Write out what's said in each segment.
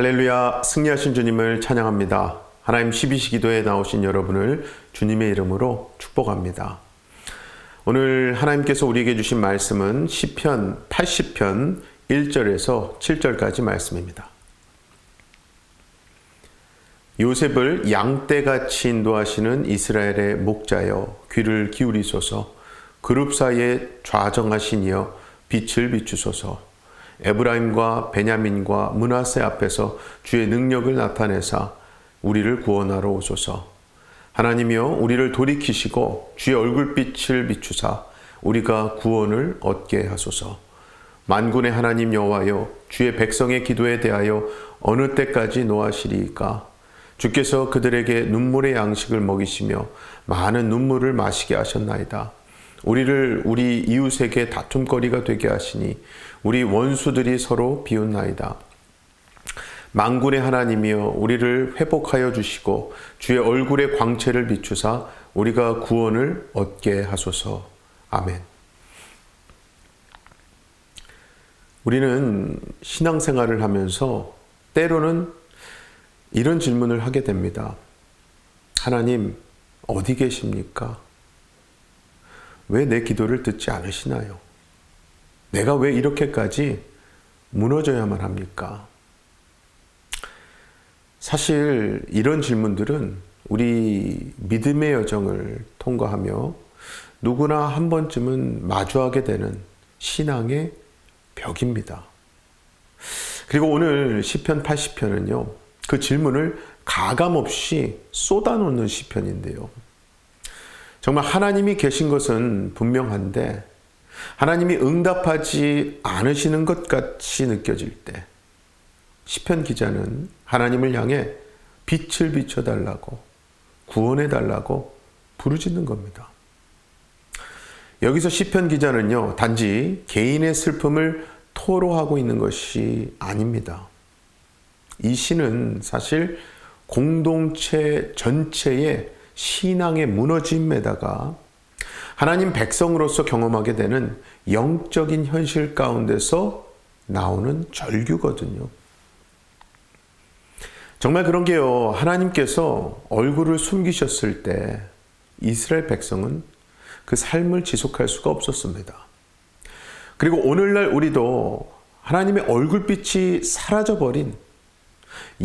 할렐루야 승리하신 주님을 찬양합니다. 하나님 12시 기도에 나오신 여러분을 주님의 이름으로 축복합니다. 오늘 하나님께서 우리에게 주신 말씀은 시편 80편 1절에서 7절까지 말씀입니다. 요셉을 양떼같이 인도하시는 이스라엘의 목자여 귀를 기울이소서 그룹 사이에 좌정하신 이여 빛을 비추소서 에브라임과 베냐민과 문하세 앞에서 주의 능력을 나타내사 우리를 구원하러 오소서. 하나님이여 우리를 돌이키시고 주의 얼굴빛을 비추사 우리가 구원을 얻게 하소서. 만군의 하나님 여호와여 주의 백성의 기도에 대하여 어느 때까지 노하시리이까 주께서 그들에게 눈물의 양식을 먹이시며 많은 눈물을 마시게 하셨나이다. 우리를 우리 이웃에게 다툼거리가 되게 하시니 우리 원수들이 서로 비웃나이다. 망군의 하나님이여 우리를 회복하여 주시고 주의 얼굴의 광채를 비추사 우리가 구원을 얻게 하소서. 아멘. 우리는 신앙생활을 하면서 때로는 이런 질문을 하게 됩니다. 하나님, 어디 계십니까? 왜 내 기도를 듣지 않으시나요? 내가 왜 이렇게까지 무너져야만 합니까? 사실 이런 질문들은 우리 믿음의 여정을 통과하며 누구나 한 번쯤은 마주하게 되는 신앙의 벽입니다. 그리고 오늘 시편 80편은요. 그 질문을 가감 없이 쏟아놓는 시편인데요. 정말 하나님이 계신 것은 분명한데 하나님이 응답하지 않으시는 것 같이 느껴질 때 시편 기자는 하나님을 향해 빛을 비춰 달라고 구원해 달라고 부르짖는 겁니다. 여기서 시편 기자는요. 단지 개인의 슬픔을 토로하고 있는 것이 아닙니다. 이 시는 사실 공동체 전체의 신앙의 무너짐에다가 하나님 백성으로서 경험하게 되는 영적인 현실 가운데서 나오는 절규거든요. 정말 그런 게요. 하나님께서 얼굴을 숨기셨을 때 이스라엘 백성은 그 삶을 지속할 수가 없었습니다. 그리고 오늘날 우리도 하나님의 얼굴빛이 사라져버린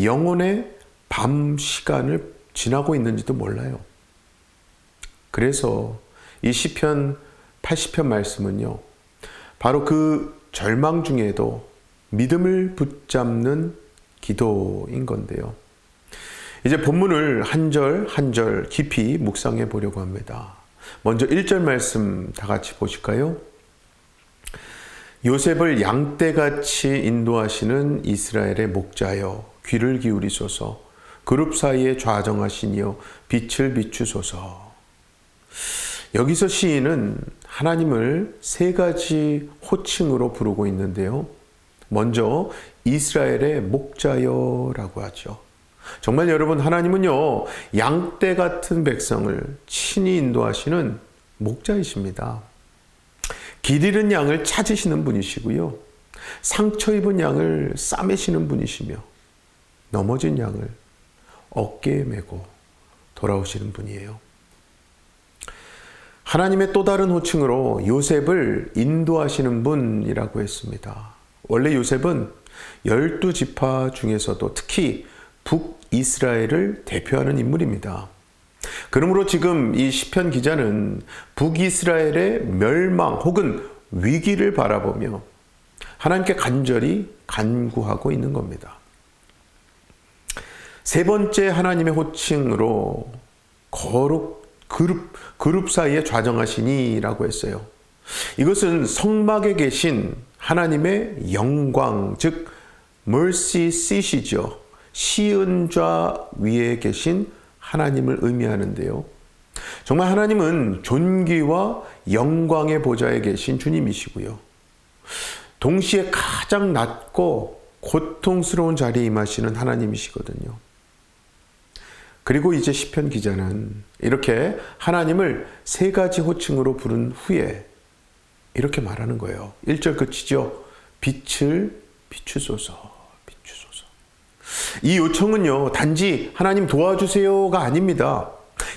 영혼의 밤 시간을 지나고 있는지도 몰라요. 그래서 이 시편 80편 말씀은요. 바로 그 절망 중에도 믿음을 붙잡는 기도인 건데요. 이제 본문을 한 절 한 절 깊이 묵상해 보려고 합니다. 먼저 1절 말씀 다 같이 보실까요? 요셉을 양떼같이 인도하시는 이스라엘의 목자여 귀를 기울이소서 그룹 사이에 좌정하시니요 빛을 비추소서 여기서 시인은 하나님을 세 가지 호칭으로 부르고 있는데요. 먼저 이스라엘의 목자여라고 하죠. 정말 여러분 하나님은요 양떼 같은 백성을 친히 인도하시는 목자이십니다. 길 잃은 양을 찾으시는 분이시고요. 상처 입은 양을 싸매시는 분이시며 넘어진 양을 어깨에 메고 돌아오시는 분이에요. 하나님의 또 다른 호칭으로 요셉을 인도하시는 분이라고 했습니다. 원래 요셉은 열두 지파 중에서도 특히 북이스라엘을 대표하는 인물입니다. 그러므로 지금 이 시편 기자는 북이스라엘의 멸망 혹은 위기를 바라보며 하나님께 간절히 간구하고 있는 겁니다. 세 번째 하나님의 호칭으로 거룩 그룹, 그룹 사이에 좌정하시니라고 했어요. 이것은 성막에 계신 하나님의 영광, 즉, mercy seat이죠. 시은좌 위에 계신 하나님을 의미하는데요. 정말 하나님은 존귀와 영광의 보좌에 계신 주님이시고요. 동시에 가장 낮고 고통스러운 자리에 임하시는 하나님이시거든요. 그리고 이제 시편 기자는 이렇게 하나님을 세 가지 호칭으로 부른 후에 이렇게 말하는 거예요. 1절 끝이죠. 빛을 비추소서, 비추소서. 이 요청은요, 단지 하나님 도와주세요가 아닙니다.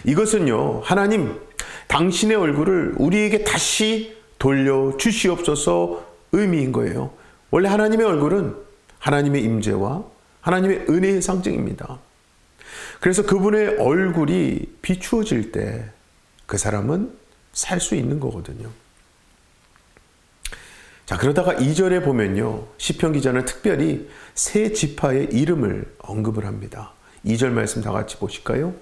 이것은요, 하나님, 당신의 얼굴을 우리에게 다시 돌려 주시옵소서 의미인 거예요. 원래 하나님의 얼굴은 하나님의 임재와 하나님의 은혜의 상징입니다. 그래서 그분의 얼굴이 비추어질 때 그 사람은 살 수 있는 거거든요. 자, 그러다가 2절에 보면요. 시편 기자는 특별히 세 지파의 이름을 언급을 합니다. 2절 말씀 다 같이 보실까요?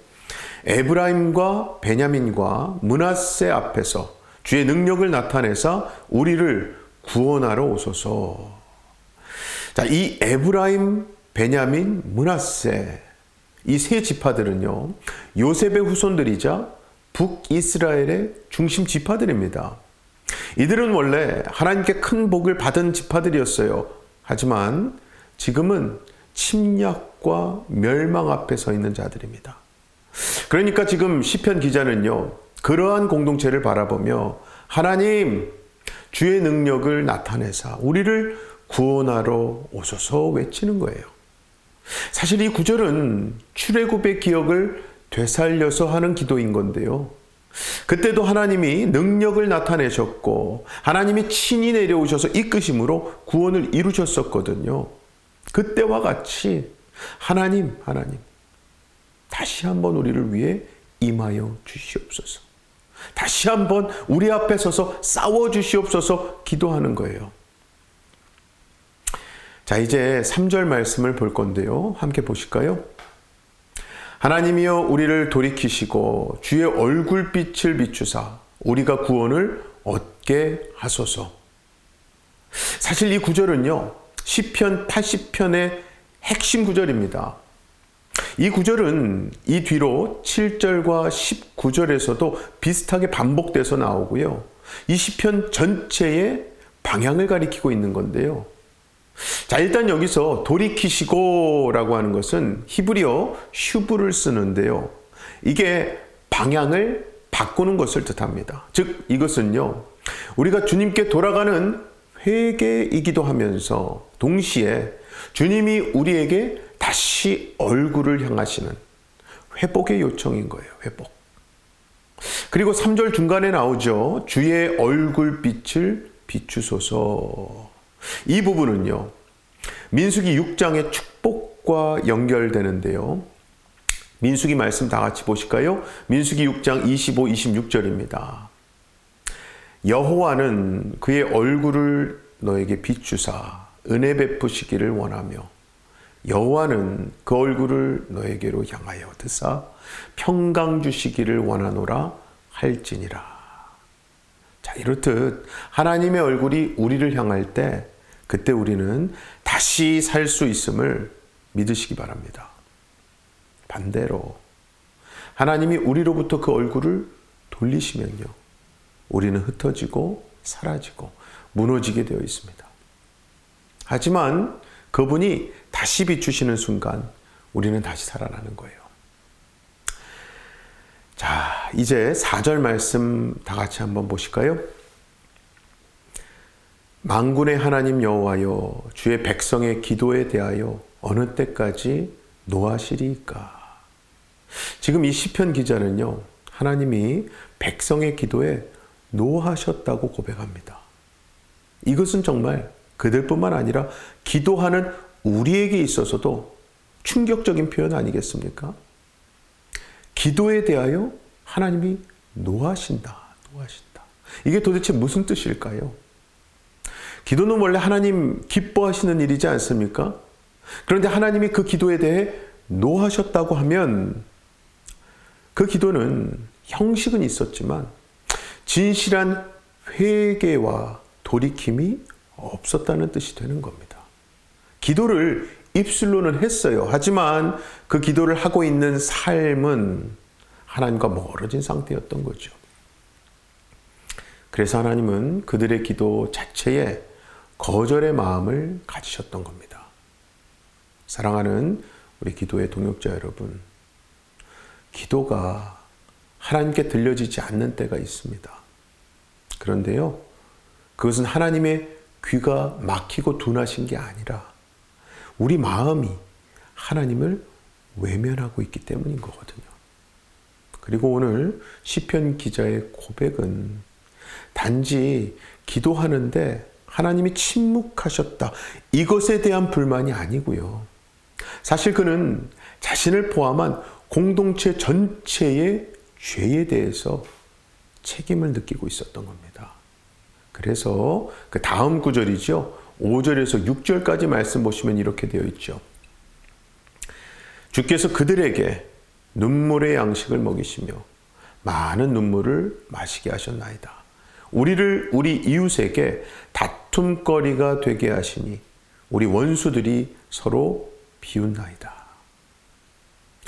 에브라임과 베냐민과 문하세 앞에서 주의 능력을 나타내사 우리를 구원하러 오소서. 자, 이 에브라임, 베냐민, 문하세 이 세 지파들은요. 요셉의 후손들이자 북이스라엘의 중심 지파들입니다. 이들은 원래 하나님께 큰 복을 받은 지파들이었어요. 하지만 지금은 침략과 멸망 앞에 서 있는 자들입니다. 그러니까 지금 시편 기자는요. 그러한 공동체를 바라보며 하나님 주의 능력을 나타내사 우리를 구원하러 오소서 외치는 거예요. 사실 이 구절은 출애굽의 기억을 되살려서 하는 기도인 건데요. 그때도 하나님이 능력을 나타내셨고 하나님이 친히 내려오셔서 이끄심으로 구원을 이루셨었거든요. 그때와 같이 하나님, 하나님 다시 한번 우리를 위해 임하여 주시옵소서. 다시 한번 우리 앞에 서서 싸워 주시옵소서 기도하는 거예요. 자, 이제 3절 말씀을 볼 건데요. 함께 보실까요? 하나님이여 우리를 돌이키시고 주의 얼굴빛을 비추사 우리가 구원을 얻게 하소서. 사실 이 구절은요. 시편 80편의 핵심 구절입니다. 이 구절은 이 뒤로 7절과 19절에서도 비슷하게 반복돼서 나오고요. 이 시편 전체의 방향을 가리키고 있는 건데요. 자, 일단 여기서 돌이키시고라고 하는 것은 히브리어 슈브를 쓰는데요. 이게 방향을 바꾸는 것을 뜻합니다. 즉, 이것은요, 우리가 주님께 돌아가는 회개이기도 하면서 동시에 주님이 우리에게 다시 얼굴을 향하시는 회복의 요청인 거예요. 회복. 그리고 3절 중간에 나오죠. 주의 얼굴빛을 비추소서. 이 부분은요. 민수기 6장의 축복과 연결되는데요. 민수기 말씀 다 같이 보실까요? 민수기 6장 25, 26절입니다. 여호와는 그의 얼굴을 너에게 비추사 은혜 베푸시기를 원하며 여호와는 그 얼굴을 너에게로 향하여 드사 평강 주시기를 원하노라 할지니라. 자, 이렇듯 하나님의 얼굴이 우리를 향할 때 그때 우리는 다시 살 수 있음을 믿으시기 바랍니다. 반대로 하나님이 우리로부터 그 얼굴을 돌리시면요. 우리는 흩어지고 사라지고 무너지게 되어 있습니다. 하지만 그분이 다시 비추시는 순간 우리는 다시 살아나는 거예요. 자, 이제 4절 말씀 다 같이 한번 보실까요? 망군의 하나님 여호와여 주의 백성의 기도에 대하여 어느 때까지 노하시리까? 지금 이 시편 기자는요. 하나님이 백성의 기도에 노하셨다고 고백합니다. 이것은 정말 그들뿐만 아니라 기도하는 우리에게 있어서도 충격적인 표현 아니겠습니까? 기도에 대하여 하나님이 노하신다. 노하신다. 이게 도대체 무슨 뜻일까요? 기도는 원래 하나님 기뻐하시는 일이지 않습니까? 그런데 하나님이 그 기도에 대해 노하셨다고 하면 그 기도는 형식은 있었지만 진실한 회개와 돌이킴이 없었다는 뜻이 되는 겁니다. 기도를 입술로는 했어요. 하지만 그 기도를 하고 있는 삶은 하나님과 멀어진 상태였던 거죠. 그래서 하나님은 그들의 기도 자체에 거절의 마음을 가지셨던 겁니다. 사랑하는 우리 기도의 동역자 여러분, 기도가 하나님께 들려지지 않는 때가 있습니다. 그런데요, 그것은 하나님의 귀가 막히고 둔하신 게 아니라 우리 마음이 하나님을 외면하고 있기 때문인 거거든요. 그리고 오늘 시편 기자의 고백은 단지 기도하는데 하나님이 침묵하셨다. 이것에 대한 불만이 아니고요. 사실 그는 자신을 포함한 공동체 전체의 죄에 대해서 책임을 느끼고 있었던 겁니다. 그래서 그 다음 구절이죠. 5절에서 6절까지 말씀 보시면 이렇게 되어 있죠. 주께서 그들에게 눈물의 양식을 먹이시며 많은 눈물을 마시게 하셨나이다. 우리를 우리 이웃에게 다툼거리가 되게 하시니 우리 원수들이 서로 비웃나이다.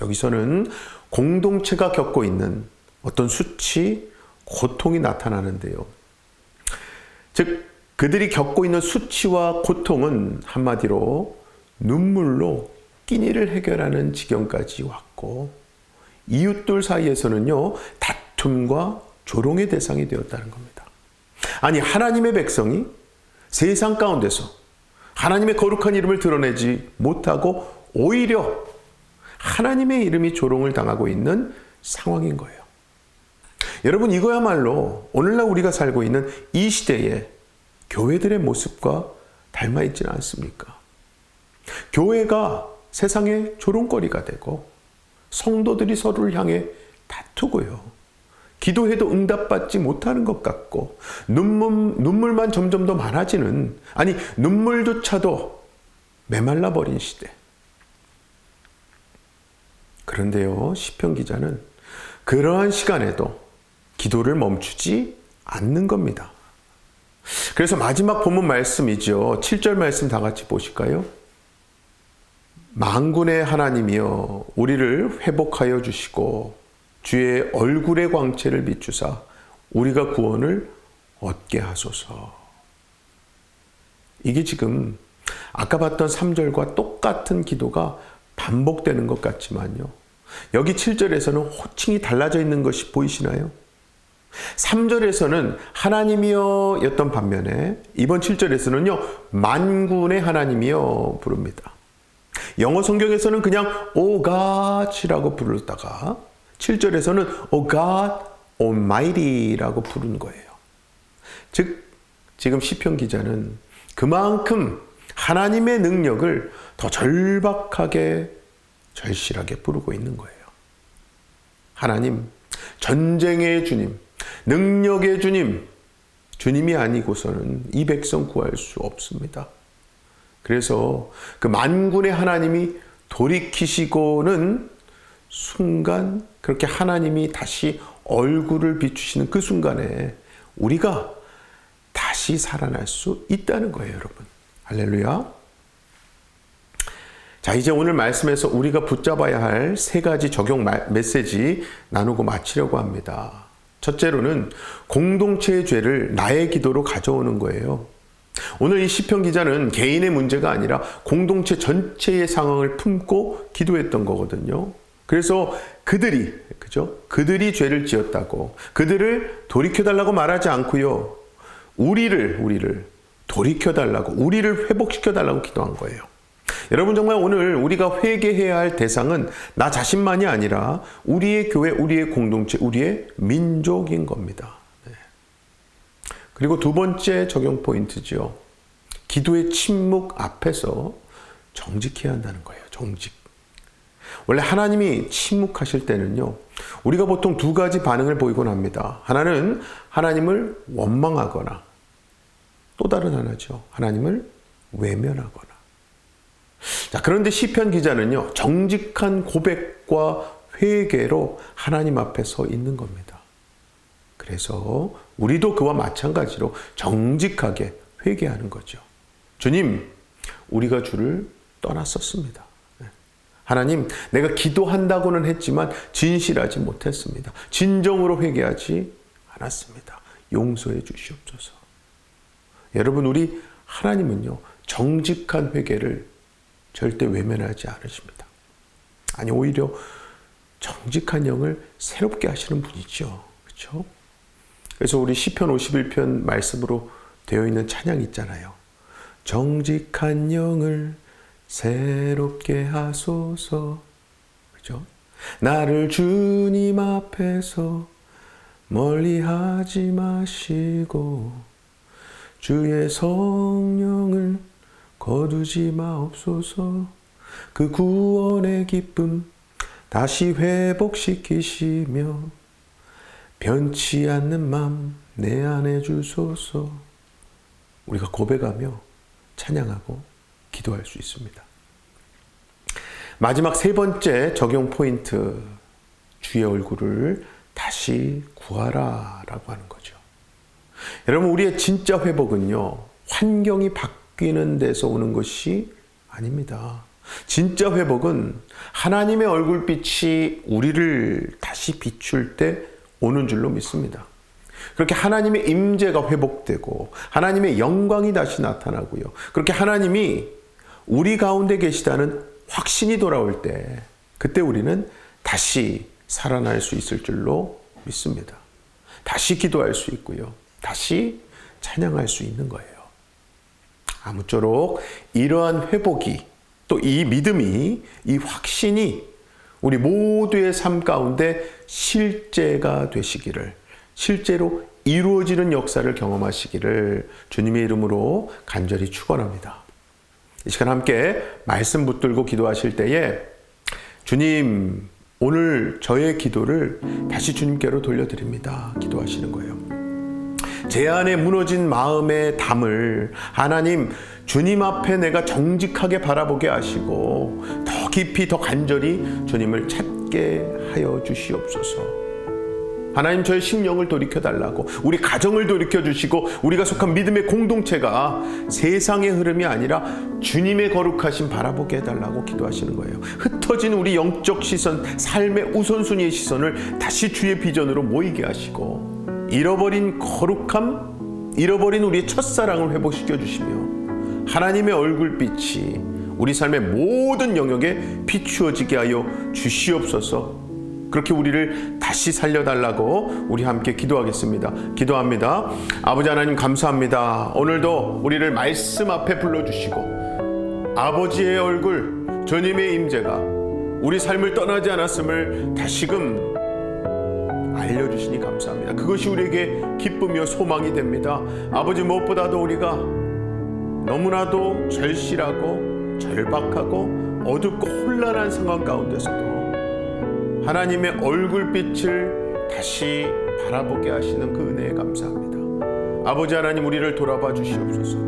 여기서는 공동체가 겪고 있는 어떤 수치, 고통이 나타나는데요. 즉, 그들이 겪고 있는 수치와 고통은 한마디로 눈물로 끼니를 해결하는 지경까지 왔고, 이웃들 사이에서는요, 다툼과 조롱의 대상이 되었다는 겁니다. 아니, 하나님의 백성이 세상 가운데서 하나님의 거룩한 이름을 드러내지 못하고 오히려 하나님의 이름이 조롱을 당하고 있는 상황인 거예요. 여러분, 이거야말로 오늘날 우리가 살고 있는 이 시대에 교회들의 모습과 닮아 있지는 않습니까? 교회가 세상의 조롱거리가 되고 성도들이 서로를 향해 다투고요. 기도해도 응답받지 못하는 것 같고 눈물, 눈물만 점점 더 많아지는 아니 눈물조차도 메말라 버린 시대. 그런데요, 시편 기자는 그러한 시간에도 기도를 멈추지 않는 겁니다. 그래서 마지막 본문 말씀이죠. 7절 말씀 다 같이 보실까요? 만군의 하나님이여 우리를 회복하여 주시고 주의 얼굴의 광채를 비추사 우리가 구원을 얻게 하소서. 이게 지금 아까 봤던 3절과 똑같은 기도가 반복되는 것 같지만요. 여기 7절에서는 호칭이 달라져 있는 것이 보이시나요? 3절에서는 하나님이여 였던 반면에 이번 7절에서는요, 만군의 하나님이여 부릅니다. 영어 성경에서는 그냥 오 갓이라고 부르다가 7절에서는 오갓 almighty라고 부르는 거예요. 즉 지금 시편 기자는 그만큼 하나님의 능력을 더 절박하게 절실하게 부르고 있는 거예요. 하나님, 전쟁의 주님, 능력의 주님, 주님이 아니고서는 이 백성 구할 수 없습니다. 그래서 그 만군의 하나님이 돌이키시고는 순간 그렇게 하나님이 다시 얼굴을 비추시는 그 순간에 우리가 다시 살아날 수 있다는 거예요, 여러분. 할렐루야. 자, 이제 오늘 말씀에서 우리가 붙잡아야 할 세 가지 적용 메시지 나누고 마치려고 합니다. 첫째로는 공동체의 죄를 나의 기도로 가져오는 거예요. 오늘 이 시편 기자는 개인의 문제가 아니라 공동체 전체의 상황을 품고 기도했던 거거든요. 그래서 그들이 그죠? 그들이 죄를 지었다고 그들을 돌이켜 달라고 말하지 않고요. 우리를 우리를 돌이켜 달라고 우리를 회복시켜 달라고 기도한 거예요. 여러분 정말 오늘 우리가 회개해야 할 대상은 나 자신만이 아니라 우리의 교회, 우리의 공동체, 우리의 민족인 겁니다. 네. 그리고 두 번째 적용 포인트죠. 기도의 침묵 앞에서 정직해야 한다는 거예요. 정직. 원래 하나님이 침묵하실 때는요, 우리가 보통 두 가지 반응을 보이곤 합니다. 하나는 하나님을 원망하거나, 또 다른 하나죠. 하나님을 외면하거나. 자, 그런데 시편 기자는요, 정직한 고백과 회개로 하나님 앞에 서 있는 겁니다. 그래서 우리도 그와 마찬가지로 정직하게 회개하는 거죠. 주님, 우리가 주를 떠났었습니다. 네. 하나님, 내가 기도한다고는 했지만 진실하지 못했습니다. 진정으로 회개하지 않았습니다. 용서해 주시옵소서. 여러분, 우리 하나님은요, 정직한 회개를 절대 외면하지 않으십니다. 아니, 오히려 정직한 영을 새롭게 하시는 분이죠. 그렇죠? 그래서 우리 시편 51편 말씀으로 되어 있는 찬양 있잖아요. 정직한 영을 새롭게 하소서. 그죠? 나를 주님 앞에서 멀리 하지 마시고 주의 성령을 거두지 마옵소서 그 구원의 기쁨 다시 회복시키시며 변치 않는 맘 내 안에 주소서 우리가 고백하며 찬양하고 기도할 수 있습니다. 마지막 세 번째 적용 포인트 주의 얼굴을 다시 구하라 라고 하는 거죠. 여러분 우리의 진짜 회복은요 환경이 바뀌는 데서 오는 것이 아닙니다. 진짜 회복은 하나님의 얼굴빛이 우리를 다시 비출 때 오는 줄로 믿습니다. 그렇게 하나님의 임재가 회복되고 하나님의 영광이 다시 나타나고요. 그렇게 하나님이 우리 가운데 계시다는 확신이 돌아올 때 그때 우리는 다시 살아날 수 있을 줄로 믿습니다. 다시 기도할 수 있고요. 다시 찬양할 수 있는 거예요. 아무쪼록 이러한 회복이 또 이 믿음이 이 확신이 우리 모두의 삶 가운데 실제가 되시기를 실제로 이루어지는 역사를 경험하시기를 주님의 이름으로 간절히 축원합니다. 이 시간 함께 말씀 붙들고 기도하실 때에 주님 오늘 저의 기도를 다시 주님께로 돌려드립니다. 기도하시는 거예요. 제 안에 무너진 마음의 담을 하나님 주님 앞에 내가 정직하게 바라보게 하시고 더 깊이 더 간절히 주님을 찾게 하여 주시옵소서. 하나님 저의 심령을 돌이켜 달라고 우리 가정을 돌이켜 주시고 우리가 속한 믿음의 공동체가 세상의 흐름이 아니라 주님의 거룩하심 바라보게 해 달라고 기도하시는 거예요. 흩어진 우리 영적 시선, 삶의 우선순위의 시선을 다시 주의 비전으로 모이게 하시고 잃어버린 거룩함, 잃어버린 우리의 첫사랑을 회복시켜 주시며 하나님의 얼굴빛이 우리 삶의 모든 영역에 비추어지게 하여 주시옵소서. 그렇게 우리를 다시 살려달라고 우리 함께 기도하겠습니다. 기도합니다. 아버지 하나님 감사합니다. 오늘도 우리를 말씀 앞에 불러주시고 아버지의 얼굴, 주님의 임재가 우리 삶을 떠나지 않았음을 다시금 알려주시니 감사합니다. 그것이 우리에게 기쁨이요 소망이 됩니다. 아버지 무엇보다도 우리가 너무나도 절실하고 절박하고 어둡고 혼란한 상황 가운데서도 하나님의 얼굴빛을 다시 바라보게 하시는 그 은혜에 감사합니다. 아버지 하나님 우리를 돌아봐 주시옵소서.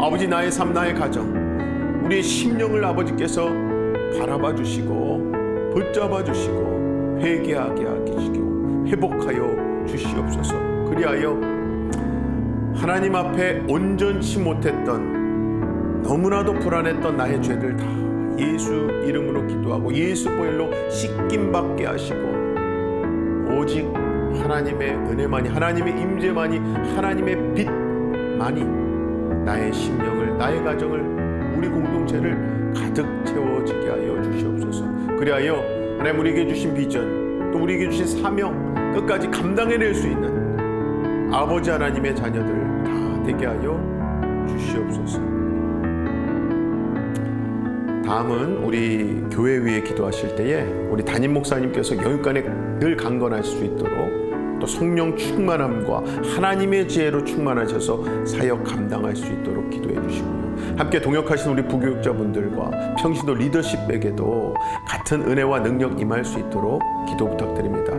아버지 나의 삶 나의 가정 우리의 심령을 아버지께서 바라봐 주시고 붙잡아 주시고 회개하게 하시고 회복하여 주시옵소서. 그리하여 하나님 앞에 온전치 못했던 너무나도 불안했던 나의 죄를 다 예수 이름으로 기도하고 예수 보혈로 씻김 받게 하시고 오직 하나님의 은혜만이 하나님의 임재만이 하나님의 빛만이 나의 심령을 나의 가정을 우리 공동체를 가득 채워지게 하여 주시옵소서. 그리하여 하나님 우리에게 주신 비전 또 우리에게 주신 사명 끝까지 감당해낼 수 있는 아버지 하나님의 자녀들 다 되게 하여 주시옵소서. 다음은 우리 교회 위에 기도하실 때에 우리 담임 목사님께서 영육간에 늘 강건하실 수 있도록 또 성령 충만함과 하나님의 지혜로 충만하셔서 사역 감당할 수 있도록 기도해 주시고요. 함께 동역하신 우리 부교육자분들과 평신도 리더십에게도 같은 은혜와 능력 임할 수 있도록 기도 부탁드립니다.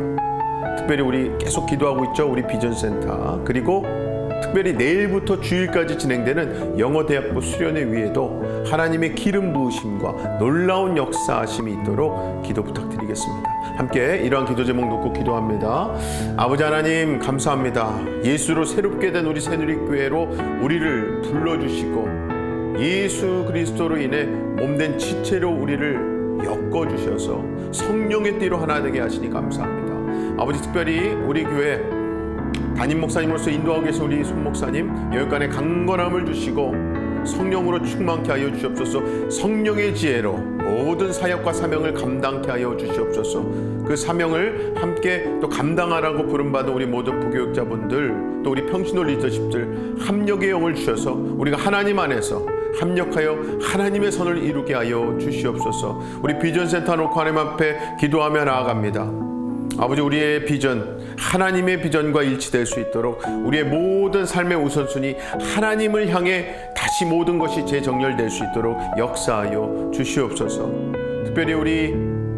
특별히 우리 계속 기도하고 있죠. 우리 비전센터 그리고 특별히 내일부터 주일까지 진행되는 영어대학부 수련회 위에도 하나님의 기름 부으심과 놀라운 역사하심이 있도록 기도 부탁드리겠습니다. 함께 이러한 기도 제목 놓고 기도합니다. 아버지 하나님 감사합니다. 예수로 새롭게 된 우리 새누리교회로 우리를 불러주시고 예수 그리스도로 인해 몸된 지체로 우리를 엮어 주셔서 성령의 띠로 하나 되게 하시니 감사합니다. 아버지 특별히 우리 교회 담임 목사님으로서 인도하고 계신 우리 손 목사님 여기간에 강건함을 주시고 성령으로 충만케 하여 주시옵소서 성령의 지혜로 모든 사역과 사명을 감당케 하여 주시옵소서 그 사명을 함께 또 감당하라고 부름받은 우리 모든 부교육자분들 또 우리 평신호 리더십들 합력의 영을 주셔서 우리가 하나님 안에서 합력하여 하나님의 선을 이루게 하여 주시옵소서. 우리 비전센터 하나님 앞에 기도하며 나아갑니다. 아버지 우리의 비전 하나님의 비전과 일치될 수 있도록 우리의 모든 삶의 우선순위 하나님을 향해 다시 모든 것이 재정렬될 수 있도록 역사하여 주시옵소서. 특별히 우리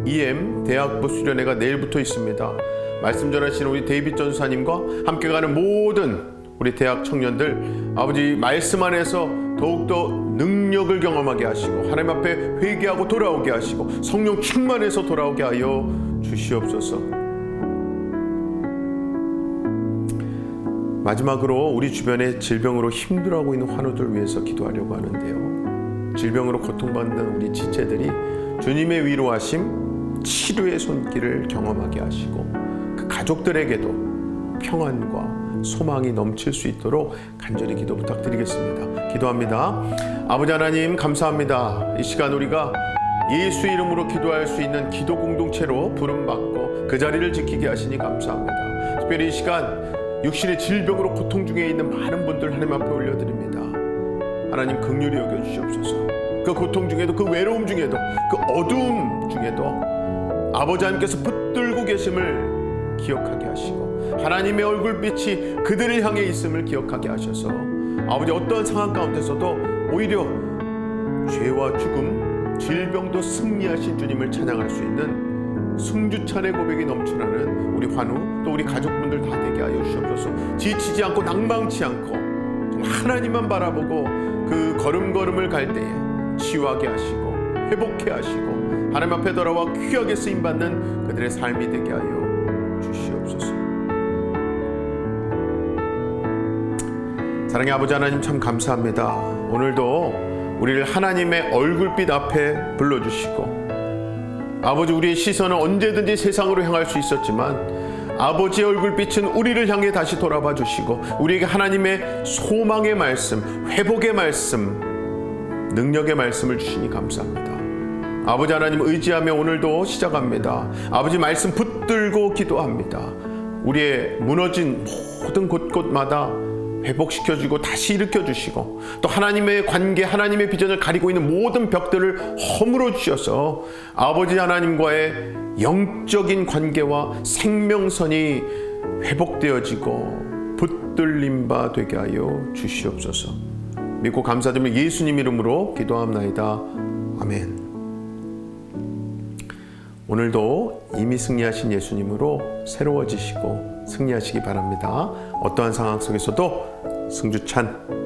EM 대학부 수련회가 내일부터 있습니다. 말씀 전하시는 우리 데이빗 전사님과 함께 가는 모든 우리 대학 청년들 아버지 말씀 안에서 더욱더 능력을 경험하게 하시고 하나님 앞에 회개하고 돌아오게 하시고 성령 충만해서 돌아오게 하여 주시옵소서. 마지막으로 우리 주변에 질병으로 힘들어하고 있는 환우들 위해서 기도하려고 하는데요. 질병으로 고통받는 우리 지체들이 주님의 위로하심, 치료의 손길을 경험하게 하시고 그 가족들에게도 평안과 소망이 넘칠 수 있도록 간절히 기도 부탁드리겠습니다. 기도합니다. 아버지 하나님 감사합니다. 이 시간 우리가 예수 이름으로 기도할 수 있는 기도 공동체로 부름받고 그 자리를 지키게 하시니 감사합니다. 특별히 이 시간 육신의 질병으로 고통 중에 있는 많은 분들 하나님 앞에 올려드립니다. 하나님 극률히 여겨 주시옵소서. 그 고통 중에도 그 외로움 중에도 그 어두움 중에도 아버지 하나님께서 붙들고 계심을 기억하게 하시고 하나님의 얼굴빛이 그들을 향해 있음을 기억하게 하셔서 아버지 어떤 상황 가운데서도 오히려 죄와 죽음, 질병도 승리하신 주님을 찬양할 수 있는 승주찬의 고백이 넘쳐나는 우리 환우 또 우리 가족분들 다 되게 하여 주시옵소서. 지치지 않고 낭망치 않고 하나님만 바라보고 그 걸음걸음을 갈 때에 치유하게 하시고 회복해 하시고 하나님 앞에 돌아와 귀하게 쓰임 받는 그들의 삶이 되게 하여 주시옵소서. 사랑의 아버지 하나님 참 감사합니다. 오늘도 우리를 하나님의 얼굴빛 앞에 불러주시고 아버지 우리의 시선은 언제든지 세상으로 향할 수 있었지만 아버지의 얼굴빛은 우리를 향해 다시 돌아봐 주시고 우리에게 하나님의 소망의 말씀, 회복의 말씀, 능력의 말씀을 주시니 감사합니다. 아버지 하나님 의지하며 오늘도 시작합니다. 아버지 말씀 붙들고 기도합니다. 우리의 무너진 모든 곳곳마다 회복시켜주고 다시 일으켜주시고 또 하나님의 관계 하나님의 비전을 가리고 있는 모든 벽들을 허물어 주셔서 아버지 하나님과의 영적인 관계와 생명선이 회복되어지고 붙들림 바 되게 하여 주시옵소서. 믿고 감사드리며 예수님 이름으로 기도합나이다. 아멘. 오늘도 이미 승리하신 예수님으로 새로워지시고 승리하시기 바랍니다. 어떠한 상황 속에서도 승주찬